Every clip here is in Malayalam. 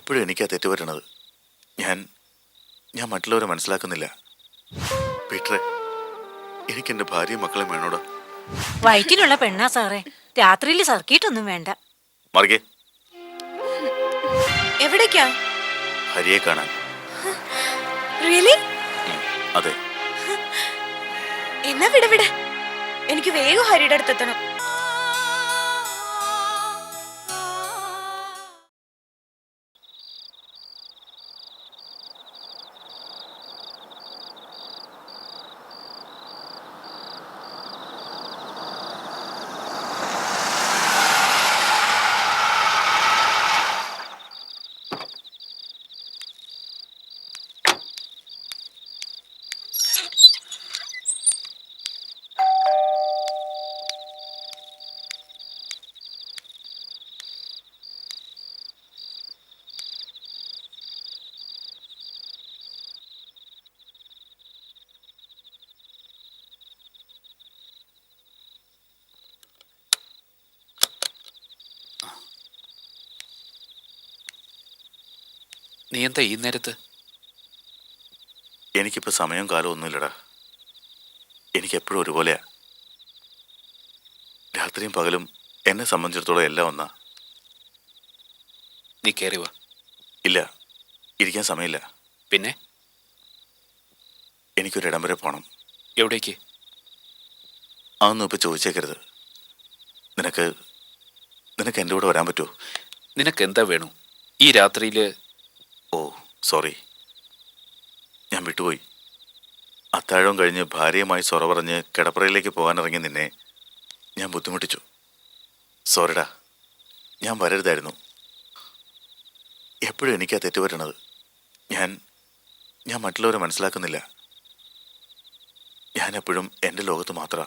എപ്പോഴും എനിക്കാ തെറ്റുപറ്റണത്. ഞാൻ ഞാൻ മറ്റുള്ളവരെ മനസ്സിലാക്കുന്നില്ല. പീറ്ററെ എനിക്ക് എന്റെ ഭാര്യയും മക്കളെ വേണോടാ. വയറ്റിലുള്ള പെണ്ണാ സാറേ. രാത്രിയിൽ സർക്കിട്ടൊന്നും വേണ്ട. എവിടേക്കാ? ഹരിയെ കാണാൻ. റിയലി? അതെ. എന്നാ വിട വിട. എനിക്ക് വേഗം ഹരിയുടെ അടുത്തെത്തണം. നീ എന്താ ഈ നേരത്ത്? എനിക്കിപ്പോൾ സമയം കാലം ഒന്നുമില്ലടാ. എനിക്ക് എപ്പോഴും ഒരുപോലെയാ. രാത്രിയും പകലും എന്നെ സംബന്ധിച്ചിടത്തോളം എല്ലാം ഒന്നാ. നീ കയറി വാ. ഇല്ല ഇരിക്കാൻ സമയമില്ല. പിന്നെ? എനിക്കൊരിടം വരെ പോകണം എവിടേക്ക്? അതൊന്നും ഇപ്പോൾ ചോദിച്ചേക്കരുത്. നിനക്ക് നിനക്ക് എന്റെ കൂടെ വരാൻ പറ്റുമോ നിനക്ക് എന്താ വേണു? ഈ രാത്രിയിൽ ഓ സോറി. ഞാൻ വിട്ടുപോയി. അത്താഴം കഴിഞ്ഞ് ഭാര്യയുമായി സൊറ പറഞ്ഞ് കിടപ്പറയിലേക്ക് പോകാനിറങ്ങി നിന്നെ ഞാൻ ബുദ്ധിമുട്ടിച്ചു. സോറിടാ ഞാൻ വരരുതായിരുന്നു. എപ്പോഴും എനിക്കാ തെറ്റുപറ്റണത്. ഞാൻ ഞാൻ മറ്റുള്ളവരെ മനസ്സിലാക്കുന്നില്ല. ഞാൻ എപ്പോഴും എന്റെ ലോകത്ത് മാത്ര.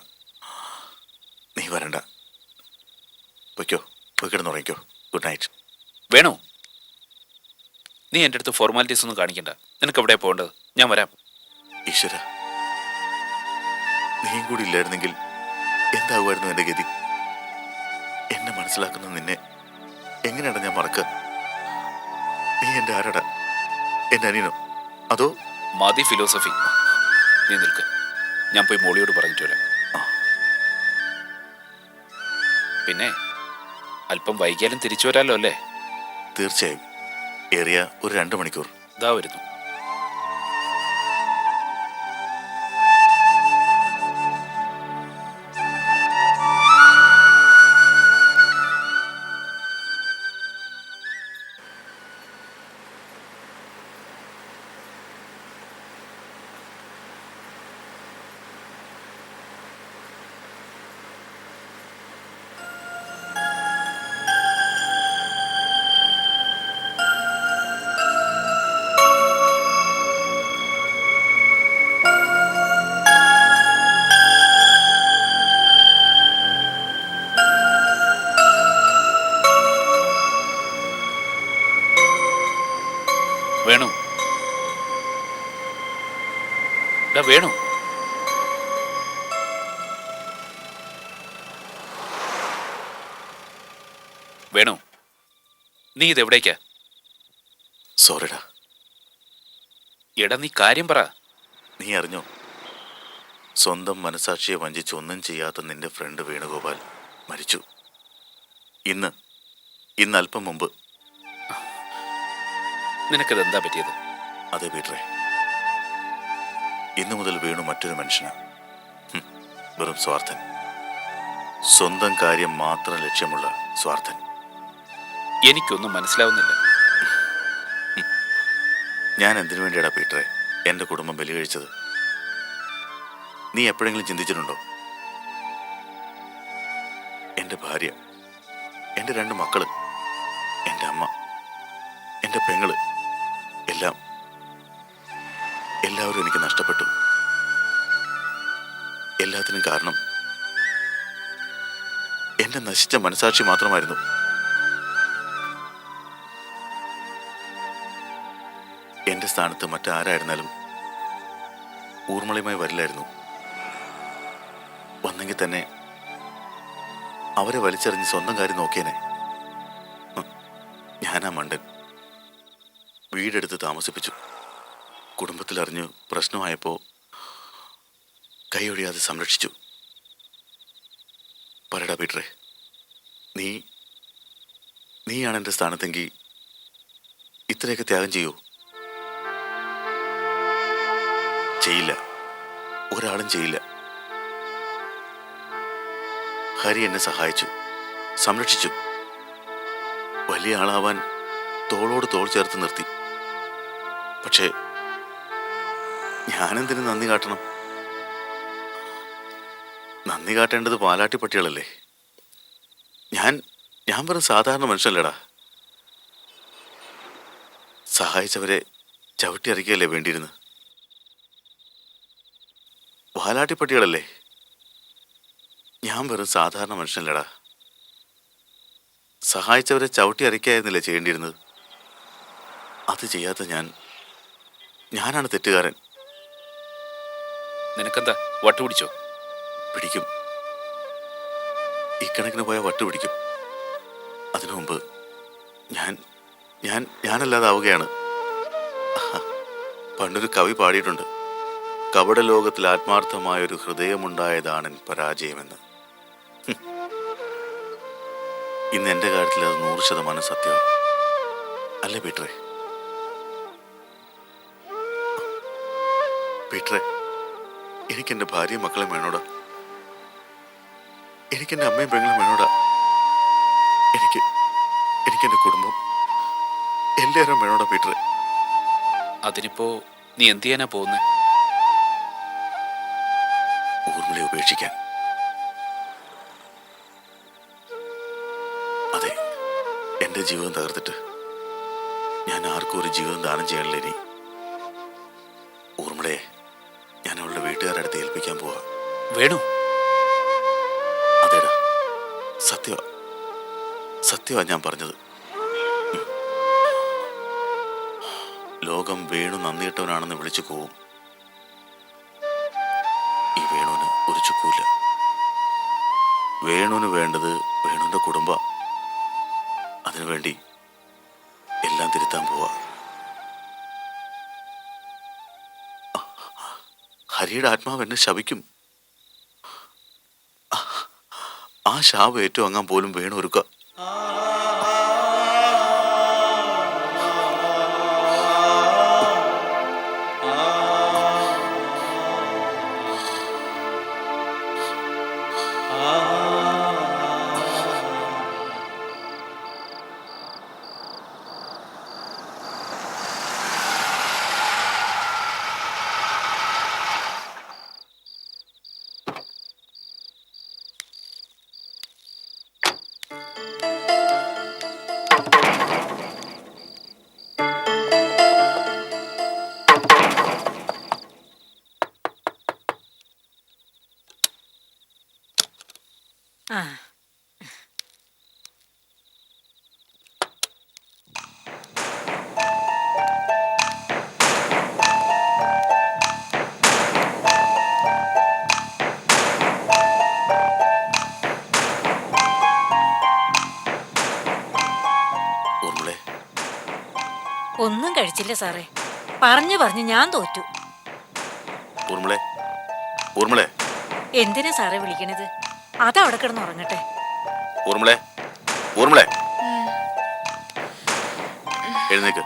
നീ വരണ്ട. പൊയ്ക്കോ പോയി ഗുഡ് നൈറ്റ്. വേണു. നീ എന്റെ അടുത്ത് ഫോർമാലിറ്റീസ് ഒന്നും കാണിക്കണ്ട. നിനക്ക് എവിടെ പോകേണ്ടത്? ഞാൻ വരാം. ഈശ്വര നീയും കൂടി ഇല്ലായിരുന്നെങ്കിൽ എന്താകുമായിരുന്നു എന്റെ ഗതി? എന്നെ മനസ്സിലാക്കുന്ന നിന്നെ എങ്ങനെയാണ് ഞാൻ മറക്കുക? നീ എന്റെ ആരടാ? എന്റെ അനിയനോ? അതോ? മതി ഫിലോസഫി നീ നിൽക്ക്. ഞാൻ പോയി മോളിയോട് പറഞ്ഞിട്ട് വരാം. പിന്നെ അല്പം വൈകിയാലും തിരിച്ചു വരാലോ അല്ലേ? തീർച്ചയായും. ഏറിയ ഒരു രണ്ട് മണിക്കൂർ. ഇതാ വരുന്നു. നീ ഇതെവിടേക്കാ സോറിടാ. എടാ നീ കാര്യം പറ. നീ അറിഞ്ഞോ? സ്വന്തം മനസാക്ഷിയെ വഞ്ചിച്ച് ഒന്നും ചെയ്യാത്ത നിന്റെ ഫ്രണ്ട് വേണുഗോപാൽ മരിച്ചു. ഇന്ന് ഇന്ന് അല്പം മുമ്പ്. നിനക്കത് എന്താ പറ്റിയത്? അതെ പീറ്ററെ. ഇന്നു മുതൽ വീണു മറ്റൊരു മനുഷ്യനാണ് വെറും സ്വാർത്ഥൻ. സ്വന്തം കാര്യം മാത്രം ലക്ഷ്യമുള്ള സ്വാർത്ഥൻ. എനിക്കൊന്നും മനസ്സിലാവുന്നില്ല. ഞാൻ എന്തിനു വേണ്ടിയാടാ പീറ്ററെ എന്റെ കുടുംബം ബലി കഴിച്ചത് നീ എപ്പോഴെങ്കിലും ചിന്തിച്ചിട്ടുണ്ടോ? എന്റെ ഭാര്യ എന്റെ രണ്ട് മക്കൾ എന്റെ അമ്മ എന്റെ പെങ്ങൾ എല്ലാം എല്ലാവരും എനിക്ക് നഷ്ടപ്പെട്ടു. എല്ലാത്തിനും കാരണം എന്റെ നശിച്ച മനസാക്ഷി മാത്രമായിരുന്നു. എന്റെ സ്ഥാനത്ത് മറ്റാരായിരുന്നാലും ഊർമളയുമായി വരില്ലായിരുന്നു. വന്നെങ്കിൽ തന്നെ അവരെ വലിച്ചെറിഞ്ഞ് സ്വന്തം കാര്യം നോക്കിയേനെ. ഞാനാ മണ്ടൻ. വീടെടുത്ത് താമസിപ്പിച്ചു. കുടുംബത്തിൽ അറിഞ്ഞു പ്രശ്നമായപ്പോൾ കൈയൊഴിയാതെ സംരക്ഷിച്ചു. പറയടാ പീറ്ററെ നീ നീയാണ് എന്റെ സ്ഥാനത്തെങ്കിൽ ഇത്രയൊക്കെ ത്യാഗം ചെയ്യൂ? ചെയ്യില്ല. ഒരാളും ചെയ്യില്ല. ഹരി എന്നെ സഹായിച്ചു സംരക്ഷിച്ചു. വലിയ ആളാവാൻ തോളോട് തോൾ ചേർത്ത് നിർത്തി. പക്ഷേ ഞാനെന്തിനു നന്ദി കാട്ടണം? നന്ദി കാട്ടേണ്ടത് പാലാട്ടി പട്ടികളല്ലേ? ഞാൻ ഞാൻ വെറും സാധാരണ മനുഷ്യനല്ലേടാ. സഹായിച്ചവരെ ചവിട്ടി അറിയിക്കുകയല്ലേ വേണ്ടിയിരുന്നു വാലാട്ടി പട്ടികളല്ലേ ഞാൻ വെറും സാധാരണ മനുഷ്യനല്ലടാ. സഹായിച്ചവരെ ചവിട്ടി അറിയിക്കായിരുന്നില്ലേ ചെയ്യേണ്ടിയിരുന്നത്? അത് ചെയ്യാത്ത ഞാൻ ഞാനാണ് തെറ്റുകാരൻ. നിനക്കെന്താ? വട്ടു പിടിച്ചോ? പിടിക്കും. ഇക്കണക്കിന് പോയാൽ വട്ടു പിടിക്കും. അതിനു മുമ്പ് ഞാൻ ഞാൻ ഞാനല്ലാതാവുകയാണ്. പണ്ടൊരു കവി പാടിയിട്ടുണ്ട്. കപട ആത്മാർത്ഥമായ ഒരു ഹൃദയമുണ്ടായതാണ് പരാജയമെന്ന്. ഇന്ന് എന്റെ കാര്യത്തിൽ അത് നൂറ് ശതമാനം സത്യമാണ് അല്ലേ പീറ്ററെ. പീറ്ററെ എനിക്കെന്റെ ഭാര്യയും മക്കളെ വേണോടാ? എനിക്കെന്റെ അമ്മയും പെങ്ങളും വേണോടാ? എനിക്ക് എനിക്കെന്റെ കുടുംബം എല്ലാവരും വേണോടാ പീറ്ററെ? അതിനിപ്പോ നീ എന്ത് ചെയ്യാനാ പോകുന്നേ? ഊർമിളയെ ഉപേക്ഷിക്കാൻ. അതെ എന്റെ ജീവിതം തകർത്തിട്ട് ഞാൻ ആർക്കും ഒരു ജീവിതം ദാനം ചെയ്യാനില്ല ഇനി. ഊർമിളയെ ഞാൻ അവളുടെ വീട്ടുകാരുടെ അടുത്ത് ഏൽപ്പിക്കാൻ പോവാ. വേണു. അതേടാ സത്യവ സത്യവാ ഞാൻ പറഞ്ഞത്. ലോകം വേണു നന്ദിയിട്ടവനാണെന്ന് വിളിച്ചു പോവും ഈ വേണുവിന് ഒരു ചുക്കൂല്ല. വേണുവിന് വേണ്ടത് വേണുവിന്റെ കുടുംബ. അതിനുവേണ്ടി എല്ലാം തിരുത്താൻ പോവാ. ഹരിയുടെ ആത്മാവ് എന്നെ ശപിക്കും. ആ ശാപം അങ്ങാൻ പോലും വേണു ഒരുക്ക കഴിച്ചില്ല സാറേ. പറഞ്ഞു പറഞ്ഞു ഞാൻ തോറ്റു. ഊർമിളെ ഊർമിളെ. എന്തിനാ സാറേ വിളിക്കണത്? അതവിടെ കിടന്ന് ഉറങ്ങട്ടെ. ഊർമിളെ ഊർമിളെ. എഴുന്നേക്ക്.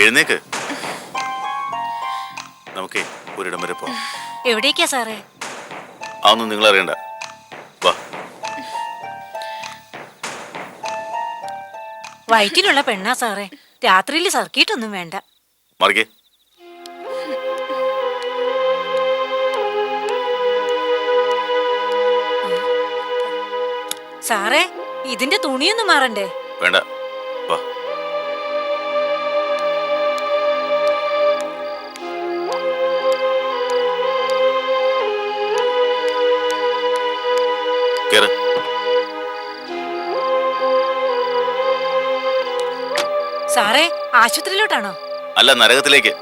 എഴുന്നേക്ക്. നമുക്കേ ഒരിടം വരെ പോവാം. എവിടേക്കാ സാറേ? അതൊന്നും നിങ്ങൾ അറിയണ്ട വയറ്റിലുള്ള പെണ്ണാ സാറേ. രാത്രിയിൽ സർക്കിട്ടൊന്നും വേണ്ട. മറിക്കേ സാറേ ഇതിന്റെ തുണിയൊന്നും മാറണ്ടേ? വേണ്ട. ആശുപത്രിയിലോട്ടാണോ? അല്ല നരകത്തിലേക്ക്.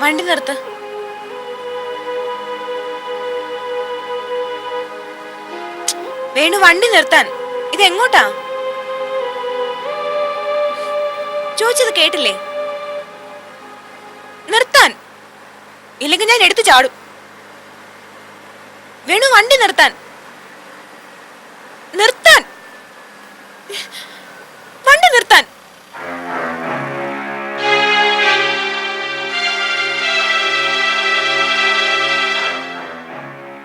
വണ്ടി നിർത്ത്. വേണു വണ്ടി നിർത്താൻ. ഇത് എങ്ങോട്ടാ? ചോദിച്ചത് കേട്ടില്ലേ? നിർത്താൻ. ഇല്ലെങ്കിൽ ഞാൻ എടുത്തു ചാടും. വേണു വണ്ടി നിർത്താൻ.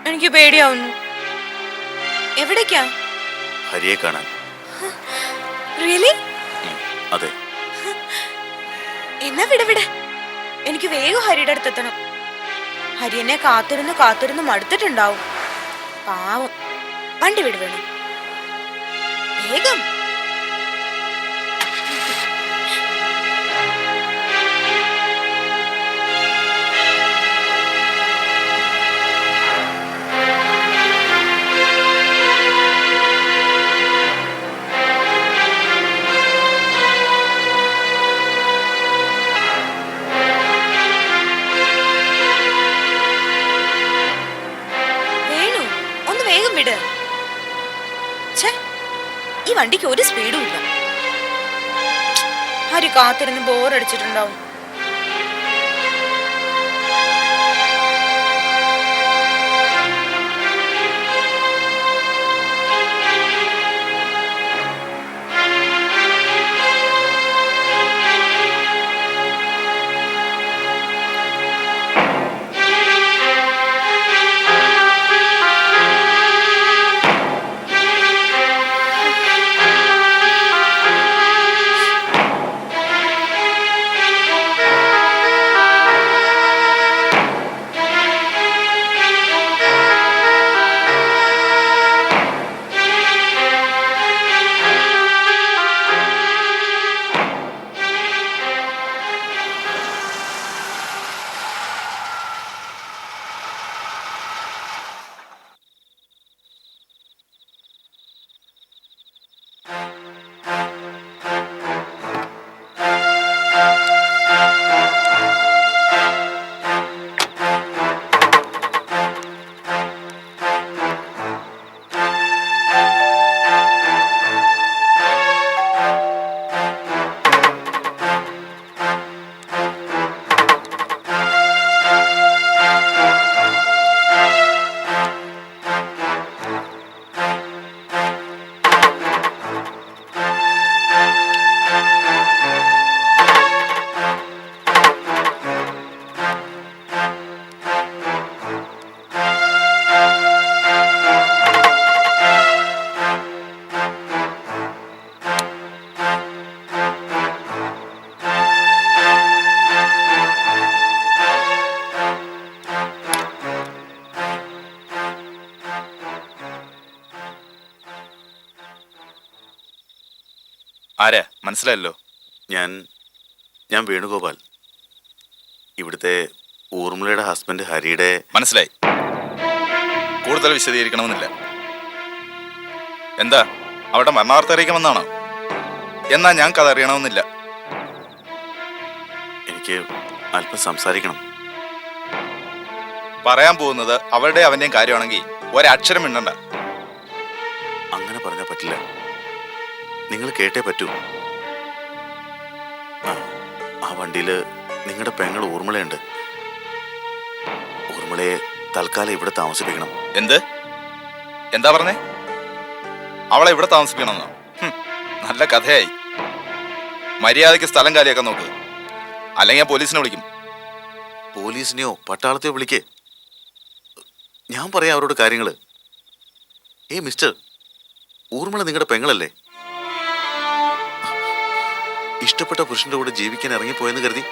എനിക്ക് പേടിയാവുന്നു. എവിടേക്കാ? ഹരിയെ കാണാൻ. റിയലി? അതെ. എന്നാ വിട വിട. എനിക്ക് വേഗം ഹരിയുടെ അടുത്തെത്തണം. ഹരി എന്നെ കാത്തിരുന്ന് കാത്തിരുന്ന് മടുത്തിട്ടുണ്ടാവും. പാവം. വണ്ടി വിടുവേണം വേഗം. ഹരി കാത്തിരുന്ന് ബോറടിച്ചിട്ടുണ്ടാവും ആരാ? മനസ്സിലായല്ലോ. ഞാൻ ഞാൻ വേണുഗോപാൽ. ഇവിടുത്തെ ഊർമിളയുടെ ഹസ്ബൻഡ് ഹരിയുടെ മനസ്സിലായി. കൂടുതൽ വിശദീകരിക്കണമെന്നില്ല. എന്താ? അവിടെ മരണവാർത്ത അറിയിക്കണമെന്നാണോ? എന്നാ ഞാൻ കഥ അറിയണമെന്നില്ല. എനിക്ക് അല്പം സംസാരിക്കണം. പറയാൻ പോകുന്നത് അവരുടെ അവന്റെയും കാര്യമാണെങ്കിൽ ഒരക്ഷരം മിണ്ടണ്ട. അങ്ങനെ പറഞ്ഞാൽ പറ്റില്ല. നിങ്ങൾ കേട്ടേ പറ്റൂ. ആ, വണ്ടിയിൽ നിങ്ങളുടെ പെങ്ങൾ ഊർമിളയുണ്ട്. ഊർമിളയെ തൽക്കാലം ഇവിടെ താമസിപ്പിക്കണം. എന്ത്? എന്താ പറഞ്ഞേ? അവളെ ഇവിടെ താമസിപ്പിക്കണമെന്നോ? നല്ല കഥയായി. മര്യാദയ്ക്ക് സ്ഥലം കാര്യമൊക്കെ നോക്ക്. അല്ലെങ്കിൽ ഞാൻ പോലീസിനെ വിളിക്കും. പോലീസിനെയോ പട്ടാളത്തെയോ വിളിക്കേ. ഞാൻ പറയാം അവരോട് കാര്യങ്ങൾ ഏ മിസ്റ്റർ ഊർമിള നിങ്ങളുടെ പെങ്ങളല്ലേ? ഇഷ്ടപ്പെട്ട പുരുഷന്റെ കൂടെ ജീവിക്കാൻ ഇറങ്ങിപ്പോയെന്ന് കരുതി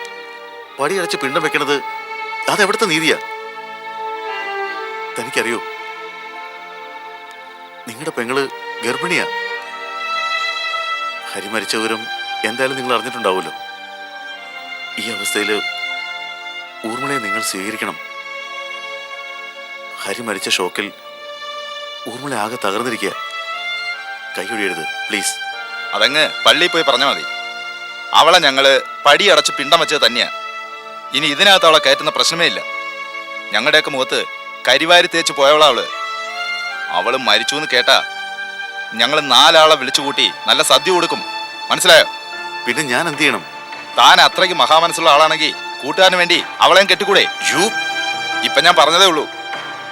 പടിയടച്ച് പിണ്ടം വെക്കണത് അതെവിടുത്തെ നീതിയാ? തനിക്കറിയോ? നിങ്ങളുടെ പെങ്ങൾ ഗർഭിണിയാ. ഹരി മരിച്ച വിവരം എന്തായാലും നിങ്ങൾ അറിഞ്ഞിട്ടുണ്ടാവുമല്ലോ. ഈ അവസ്ഥയിൽ ഊർമിളയെ നിങ്ങൾ സ്വീകരിക്കണം. ഹരി മരിച്ച ഷോക്കിൽ ഊർമിള ആകെ തകർന്നിരിക്കുക കൈയൊഴിയരുത് പ്ലീസ്. അതങ്ങ് പള്ളിയിൽ പോയി പറഞ്ഞാൽ മതി. അവളെ ഞങ്ങൾ പടിയടച്ച് പിണ്ടം വെച്ചത് തന്നെയാ. ഇനി ഇതിനകത്ത് അവളെ കയറ്റുന്ന പ്രശ്നമേ ഇല്ല. ഞങ്ങളുടെയൊക്കെ മുഖത്ത് കരിവാരി തേച്ച് പോയവളാ അവൾ. അവൾ മരിച്ചു എന്ന് കേട്ടാ ഞങ്ങൾ നാലാളെ വിളിച്ചു കൂട്ടി നല്ല സദ്യ കൊടുക്കും. മനസ്സിലായോ? പിന്നെ ഞാൻ എന്ത് ചെയ്യണം? താൻ അത്രയ്ക്ക് മഹാമനസ്സുള്ള ആളാണെങ്കിൽ കൂട്ടുകാരന് വേണ്ടി അവളെയും കെട്ടിക്കൂടെ? യു. ഇപ്പൊ ഞാൻ പറഞ്ഞതേ ഉള്ളൂ.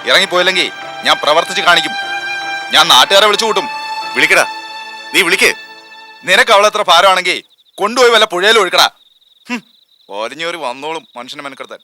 ഇറങ്ങിപ്പോയില്ലെങ്കിൽ ഞാൻ പ്രവർത്തിച്ച് കാണിക്കും. ഞാൻ നാട്ടുകാരെ വിളിച്ചു കൂട്ടും. വിളിക്കടാ. നീ വിളിക്കേ. നിനക്ക് അവളെത്ര ഭാരമാണെങ്കിൽ കൊണ്ടുപോയി വല്ല പുഴയിലും ഒഴുക്കടാ ഒലിഞ്ഞൊരു വന്നോളും മനുഷ്യനെ മെനക്കെടുത്താൻ.